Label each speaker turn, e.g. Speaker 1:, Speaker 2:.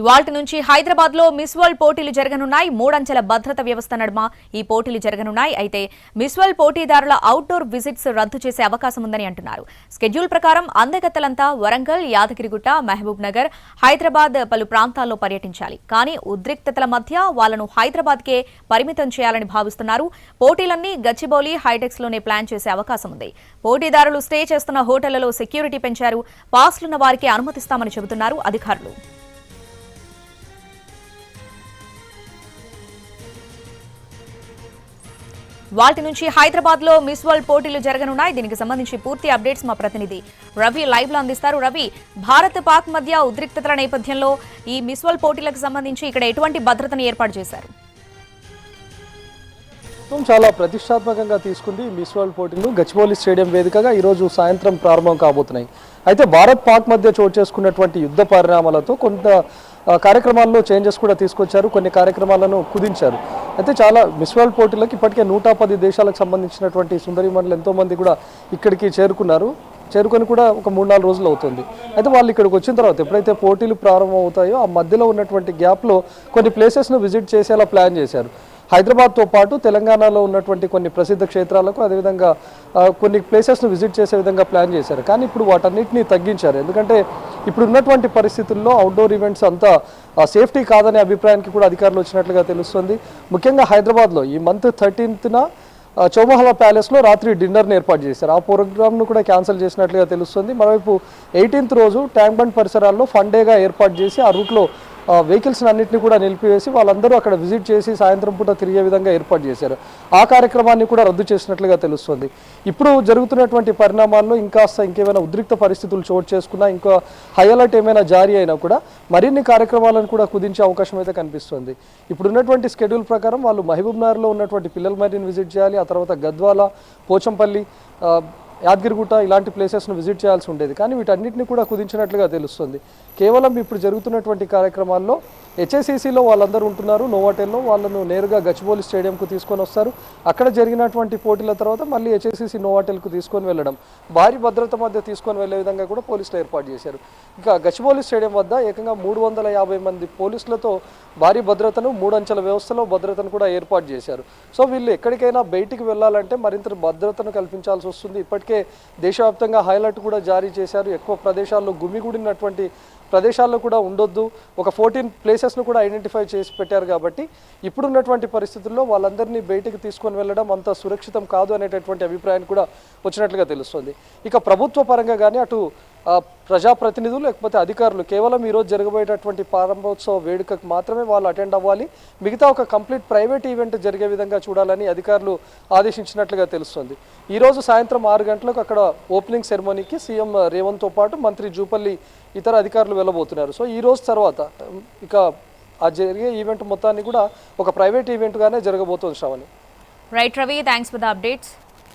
Speaker 1: ఇవాల్టి నుంచి హైదరాబాద్లో మిస్ వరల్డ్ పోటీలు జరగనున్నాయి. మూడంచెల భద్రత వ్యవస్థ నడుమ ఈ పోటీలు జరగనున్నాయి. అయితే మిస్ వరల్డ్ పోటీదారుల అవుట్డోర్ విజిట్స్ రద్దు చేసే అవకాశం ఉందని అంటున్నారు. స్కెడ్యూల్ ప్రకారం అందగత్తలంతా వరంగల్ యాదగిరిగుట్ట మహబూబ్ నగర్ హైదరాబాద్ పలు ప్రాంతాల్లో పర్యటించాలి. కానీ ఉద్రిక్తతల మధ్య వాళ్ళను హైదరాబాద్ కే పరిమితం చేయాలని భావిస్తున్నారు. పోటీలన్నీ గచ్చిబౌలి హైటెక్స్లోనే ప్లాన్ చేసే అవకాశం ఉంది. పోటీదారులు స్టే చేస్తున్న హోటళ్ళలో సెక్యూరిటీ పెంచారు. పాస్లున్న వారికి అనుమతిస్తామని చెబుతున్నారు అధికారులు. వాటి నుంచి హైదరాబాద్లో మిస్ వరల్డ్ పోటీలు జరగనున్నాయి. దీనికి సంబంధించి పూర్తి అప్డేట్స్ మా ప్రతినిధి రవి లైవ్లో అందిస్తారు. రవి భారత్ పాక్ మధ్య ఉద్రిక్తతల నేపథ్యంలో ఈ మిస్ వరల్డ్ పోటీలకు సంబంధించి ఇక్కడ ఎటువంటి భద్రతను ఏర్పాటు చేశారు?
Speaker 2: ప్రభుత్వం చాలా ప్రతిష్టాత్మకంగా తీసుకుంది మిస్ వరల్డ్ పోటీలు గచ్చిబౌలి స్టేడియం వేదికగా ఈరోజు సాయంత్రం ప్రారంభం కాబోతున్నాయి. అయితే భారత్ పాక్ మధ్య చోటు చేసుకున్నటువంటి యుద్ధ పరిణామాలతో కొంత కార్యక్రమాల్లో చేంజెస్ కూడా తీసుకొచ్చారు కొన్ని కార్యక్రమాలను కుదించారు. అయితే చాలా మిస్ వరల్డ్ పోటీలకు ఇప్పటికే నూట పది దేశాలకు సంబంధించినటువంటి సుందరి మండలి ఎంతోమంది కూడా ఇక్కడికి చేరుకున్నారు. చేరుకొని కూడా ఒక మూడు నాలుగు రోజులు అవుతుంది. అయితే వాళ్ళు ఇక్కడికి వచ్చిన తర్వాత ఎప్పుడైతే పోటీలు ప్రారంభం అవుతాయో ఆ మధ్యలో ఉన్నటువంటి గ్యాప్లో కొన్ని ప్లేసెస్ను విజిట్ చేసేలా ప్లాన్ చేశారు. హైదరాబాద్తో పాటు తెలంగాణలో ఉన్నటువంటి కొన్ని ప్రసిద్ధ క్షేత్రాలకు అదేవిధంగా కొన్ని ప్లేసెస్ను విజిట్ చేసే విధంగా ప్లాన్ చేశారు. కానీ ఇప్పుడు వాటన్నిటిని తగ్గించారు. ఎందుకంటే ఇప్పుడు ఉన్నటువంటి పరిస్థితుల్లో అవుట్డోర్ ఈవెంట్స్ అంతా సేఫ్టీ కాదనే అభిప్రాయానికి కూడా అధికారులు వచ్చినట్లుగా తెలుస్తుంది. ముఖ్యంగా హైదరాబాద్లో ఈ మంత్ థర్టీన్త్న చౌమహల ప్యాలెస్లో రాత్రి డిన్నర్ని ఏర్పాటు చేశారు. ఆ ప్రోగ్రామ్ను కూడా క్యాన్సిల్ చేసినట్లుగా తెలుస్తుంది. మరోవైపు ఎయిటీన్త్ రోజు ట్యాంక్ బండ్ పరిసరాల్లో ఫన్ డేగా ఏర్పాటు చేసి ఆ రూట్లో వెహికల్స్ అన్నింటినీ కూడా నిలిపివేసి వాళ్ళందరూ అక్కడ విజిట్ చేసి సాయంత్రం పూట తిరిగే విధంగా ఏర్పాటు చేశారు. ఆ కార్యక్రమాన్ని కూడా రద్దు చేసినట్లుగా తెలుస్తుంది. ఇప్పుడు జరుగుతున్నటువంటి పరిణామాల్లో ఇంకాస్త ఇంకేమైనా ఉద్రిక్త పరిస్థితులు చోటు చేసుకున్నా ఇంకా హై అలర్ట్ ఏమైనా జారీ అయినా కూడా మరిన్ని కార్యక్రమాలను కూడా కుదించే అవకాశం అయితే కనిపిస్తుంది. ఇప్పుడు ఉన్నటువంటి స్కెడ్యూల్ ప్రకారం వాళ్ళు మహబూబ్నగర్లో ఉన్నటువంటి పిల్లల మరిని విజిట్ చేయాలి ఆ తర్వాత గద్వాల పోచంపల్లి యాదగిరిగుట్ట ఇలాంటి ప్లేసెస్ను విజిట్ చేయాల్సి ఉండేది. కానీ వీటన్నిటిని కూడా కుదించినట్లుగా తెలుస్తుంది. కేవలం ఇప్పుడు జరుగుతున్నటువంటి కార్యక్రమాల్లో హెచ్ఎస్సిసిలో వాళ్ళందరూ ఉంటున్నారు. నోవాటెల్లో వాళ్ళను నేరుగా గచ్చిబౌలి స్టేడియంకు తీసుకొని వస్తారు. అక్కడ జరిగినటువంటి పోటీల తర్వాత మళ్ళీ హెచ్ఎస్సిసి నోవాటెల్కు తీసుకొని వెళ్ళడం. భారీ భద్రత మధ్య తీసుకొని వెళ్ళే విధంగా కూడా పోలీసులు ఏర్పాటు చేశారు. ఇక గచ్చిబౌలి స్టేడియం వద్ద ఏకంగా మూడు వందల యాభై మంది పోలీసులతో భారీ భద్రతను మూడంచెల వ్యవస్థలో భద్రతను కూడా ఏర్పాటు చేశారు. సో వీళ్ళు ఎక్కడికైనా బయటికి వెళ్ళాలంటే మరింత భద్రతను కల్పించాల్సి వస్తుంది. ఇప్పటికీ దేశవ్యాప్తంగా హైలైట్ కూడా జారీ చేశారు. ఎక్కువ ప్రదేశాల్లో గుమిగూడినటువంటి ప్రదేశాల్లో కూడా ఉండొద్దు. ఒక ఫోర్టీన్ ప్లేసెస్ను కూడా ఐడెంటిఫై చేసి పెట్టారు కాబట్టి ఇప్పుడున్నటువంటి పరిస్థితుల్లో వాళ్ళందరినీ బయటికి తీసుకొని వెళ్ళడం అంత సురక్షితం కాదు అనేటటువంటి అభిప్రాయం కూడా వచ్చినట్లుగా తెలుస్తుంది. ఇక ప్రభుత్వ పరంగా కానీ అటు ప్రజాప్రతినిధులు లేకపోతే అధికారులు కేవలం ఈరోజు జరగబోయేటటువంటి ప్రారంభోత్సవ వేడుకకు మాత్రమే వాళ్ళు అటెండ్ అవ్వాలి. మిగతా ఒక కంప్లీట్ ప్రైవేట్ ఈవెంట్ జరిగే విధంగా చూడాలని అధికారులు ఆదేశించినట్లుగా తెలుస్తుంది. ఈరోజు సాయంత్రం ఆరు గంటలకు అక్కడ ఓపెనింగ్ సెరమోనీకి సీఎం రేవంత్తో పాటు మంత్రి జూపల్లి ఇతర అధికారులు వెళ్ళబోతున్నారు. సో ఈ రోజు తర్వాత ఇక ఆ జరిగే ఈవెంట్ మొత్తాన్ని కూడా ఒక ప్రైవేట్ ఈవెంట్గానే జరగబోతుంది Shravani.
Speaker 1: Right Ravi thanks for the updates